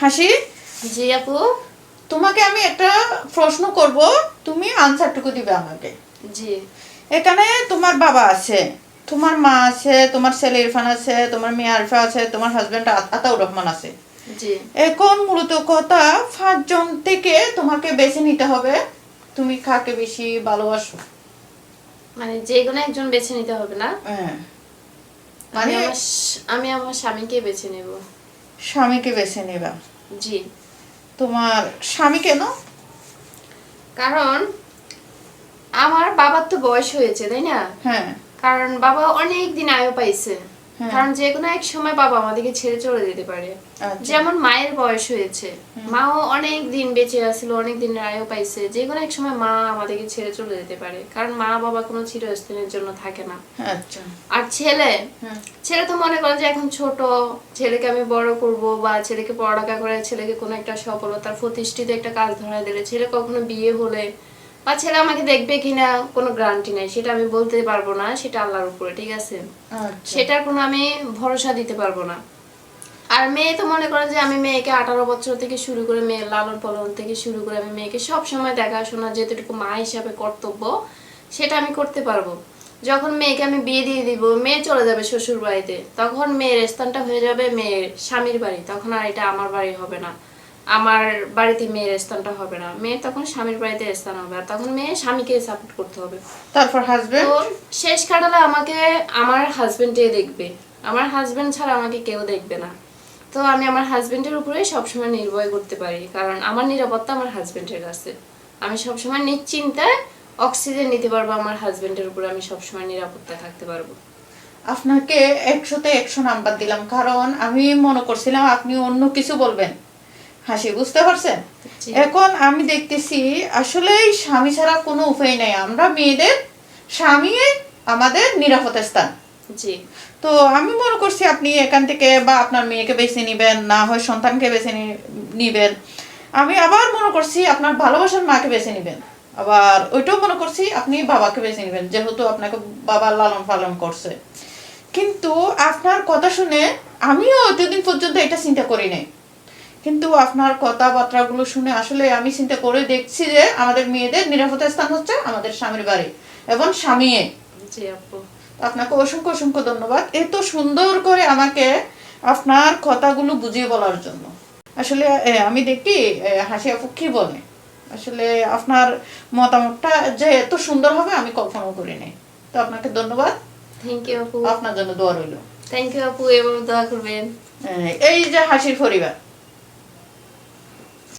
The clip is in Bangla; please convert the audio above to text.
হাসি? জি আপু। তোমাকে আমি একটা প্রশ্ন করব তুমি আনসারটুকু দিবে আমাকে। জি। এখানে তোমার বাবা আছে তোমার মা আছে তোমার ছেলে ইরফান আছে তোমার মেয়ে আরিফা আছে তোমার হাজবেন্ড আতাউর রহমান আছে। জি। এখন মূলত কথা পাঁচজন থেকে তোমাকে বেছে নিতে হবে? তুমি কাকে বেশি ভালোবাসো? মানে যে কোনো একজন বেছে নিতে হবে না? হ্যাঁ। মানে আমার আমি আমার স্বামীকে বেছে নেব। স্বামীকে বেছে নেবা। জি। তোমার স্বামী কেন? কারণ আমার বাবার তো বয়স হয়েছে তাই না? হ্যাঁ। কারণ বাবা অনেক দিন আয়ু পাইছে। কারণ যে কোনো এক সময় বাবা আমাদেরকে ছেড়ে চলে যেতে পারে। আচ্ছা। যেমন মায়ের বয়স হয়েছে। মাও অনেক দিন বেঁচে আছিল অনেক দিন আয়ু পাইছে। যে কোনো এক সময় মা আমাদেরকে ছেড়ে চলে যেতে পারে। কারণ মা বাবা কোনো চিরস্থানের জন্য থাকে না। আচ্ছা। আর ছেলে? হ্যাঁ ছেলে তো মনে করেন যে এখন ছোট ছেলেকে আমি বড় করব বা ছেলেকে পড়ালেখা করে ছেলেকে কোনো একটা সফলতার প্রতিষ্ঠিত একটা কাজ ধরা দিলে ছেলে কখনো বিয়ে হলে বা ছেলে আমাকে দেখবে কিনা কোনো গ্যারান্টি নাই সেটা আমি বলতে পারব না সেটা আল্লাহর উপরে ঠিক আছে? আচ্ছা। সেটার কোনো আমি ভরসা দিতে পারব না। আর মেয়ে তো মনে করেন যে আমি মেয়েকে আঠারো বছর থেকে শুরু করে মেয়ের লালন পালন থেকে শুরু করে আমি মেয়েকে সব সময় দেখাশোনা যেতটুকু মা হিসাবে কর্তব্য সেটা আমি করতে পারব। যখন মেয়েকে আমি বিয়ে দিয়ে দিব মেয়ে চলে যাবে শ্বশুর বাড়িতে তখন মেয়ের স্থানটা হয়ে যাবে মেয়ের স্বামীর বাড়ি তখন আর এটা আমার বাড়ি হবে না। আমার বাড়িতে মেয়ের স্থানটা হবে না। মেয়ে তখন স্বামীর বাড়িতে স্থান হবে আর তখন মেয়ে স্বামীকে সাপোর্ট করতে হবে। তারপর হাজবেন্ড শেষ কাটালে আমাকে আমার হাজবেন্ডে দেখবে। আমার হাজবেন্ড ছাড়া আমাকে কেউ দেখবে না। তো আমি আমার হাজবেন্ডের উপরে সবসময় নির্ভয় করতে পারি। কারণ আমার নিরাপত্তা আমার হাজবেন্ডের কাছে। আমি সবসময় নিশ্চিন্তায় অক্সিজেন নিতে পারব আমার হাজবেন্ডের উপরে। আমি সবসময় নিরাপত্তা থাকতে পারব। আপনাকে একশোতে একশো নাম্বার দিলাম। কারণ আমি মনে করছিলাম আপনি অন্য কিছু বলবেন। হাসি বুঝতে পারছেন? এখন আমি দেখতেছি আসলে স্বামী ছাড়া কোনো উপায় নেই। আমরা মেয়েদের স্বামী আমাদের নিরাপদ স্থান। জি। তো আমি মনে করছি আপনি এখান থেকে বা আপনার মেয়েকে বেছে নিবেন না হয় সন্তানকে বেছে নিবেন। আমি আবার মনে করছি আপনার ভালোবাসার মাকে বেছে নিবেন। আবার ওইটাও মনে করছি আপনি বাবাকে বেছে নিবেন যেহেতু আপনাকে বাবা লালন পালন করছে। কিন্তু আপনার কথা শুনে আমিও এতদিন পর্যন্ত এটা চিন্তা করি নাই। কিন্তু আপনার কথাবার্তাগুলো শুনে আসলে আমি চিন্তা করে দেখছি যে আমাদের মেয়েদের নিরাপত্তা স্থান হচ্ছে আমাদের স্বামীর বাড়ি এবং স্বামী জি আপু। আপনাকে অসংখ্য অসংখ্য ধন্যবাদ। এত সুন্দর করে আমাকে আপনার কথাগুলো বুঝিয়ে বলার জন্য। আসলে আমি দেখি হাসি আপু কি বলে? আসলে আপনার মতামতটা যে এত সুন্দর হবে আমি কল্পনাও করি নাই তো আপনাকে ধন্যবাদ। থ্যাংক ইউ আপু। আপনার জন্য দোয়া রইল। থ্যাংক ইউ আপু এভাবে দোয়া করবেন। এই যে হাসির পরিবার।